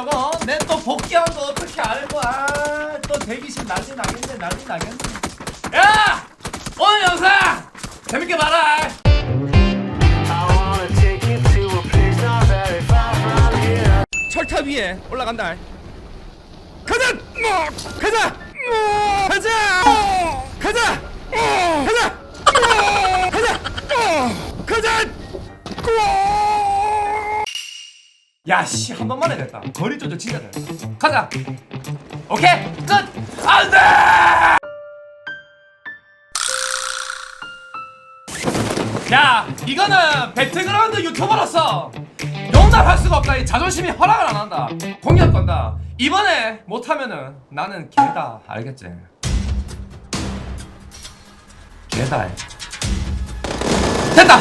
저거 내 또 복귀한 거 어떻게 알고 아또 대기실 난리 나겠네 난리 나겠네. 야! 오늘 영상 재밌게 봐라. 철탑 위에 올라간다. 가자! 뭐, 뭐, 가자! 가자! 가자! 가자 야씨 한 번만 해야겠다. 거리 조절 진짜 돼. 가자. 오케이 끝! 안돼! 야 이거는 배틀그라운드 유튜버로서 용납할 수가 없다. 이 자존심이 허락을 안 한다. 공약 건다. 이번에 못하면은 나는 개다. 알겠지? 개다. 됐다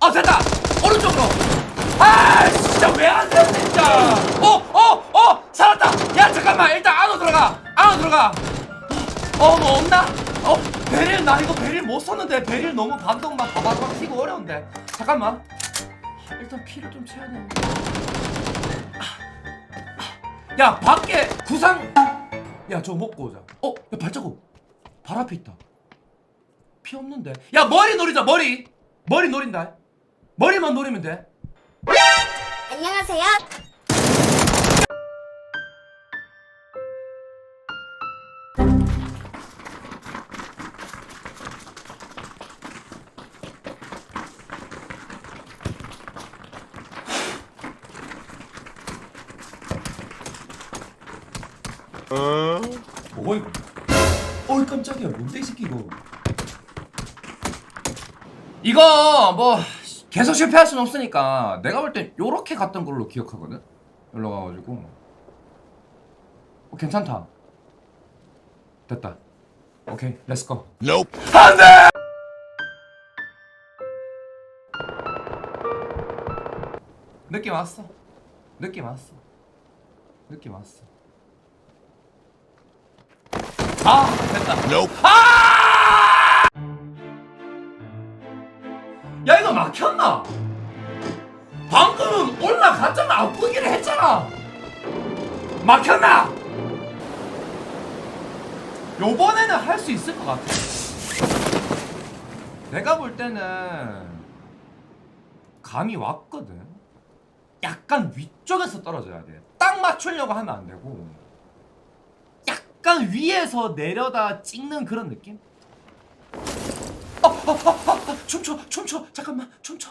아어 됐다! 오른쪽으로! 아 진짜 왜 안 돼 진짜! 어어 어 살았다! 야 잠깐만 일단 안으로 들어가! 안으로 들어가! 어뭐 없나? 어 베릴 나 이거 베릴 못 썼는데 베릴 너무 반동만 바바박 튀고 어려운데. 잠깐만. 일단 피를 좀 채워야 되는데. 야 밖에 구상! 야 저거 먹고 오자. 어야 발자국! 발 앞에 있다. 피 없는데. 야 머리 노리자 머리 머리 노린다. 머리만 노리면 돼. 안녕하세요. 뭐가 이거 어이 깜짝이야. 뭔데 이 새끼 이거 이거 뭐 계속 실패할 순 없으니까 내가 볼 땐 요렇게 갔던 걸로 기억하거든? 연락 와가지고. 어, 괜찮다. 됐다. 오케이 렛츠고 Nope. 안돼! 느낌 왔어. 느낌 왔어. 느낌 왔어. 아 됐다. Nope. 아! 야 이거 막혔나? 방금은 올라갔잖아 아프기를 했잖아 막혔나? 요번에는 할 수 있을 것 같아 내가 볼 때는 감이 왔거든 약간 위쪽에서 떨어져야 돼딱 맞추려고 하면 안 되고 약간 위에서 내려다 찍는 그런 느낌? 어, 어, 어, 어, 어, 춤춰, 춤춰, 잠깐만, 춤춰.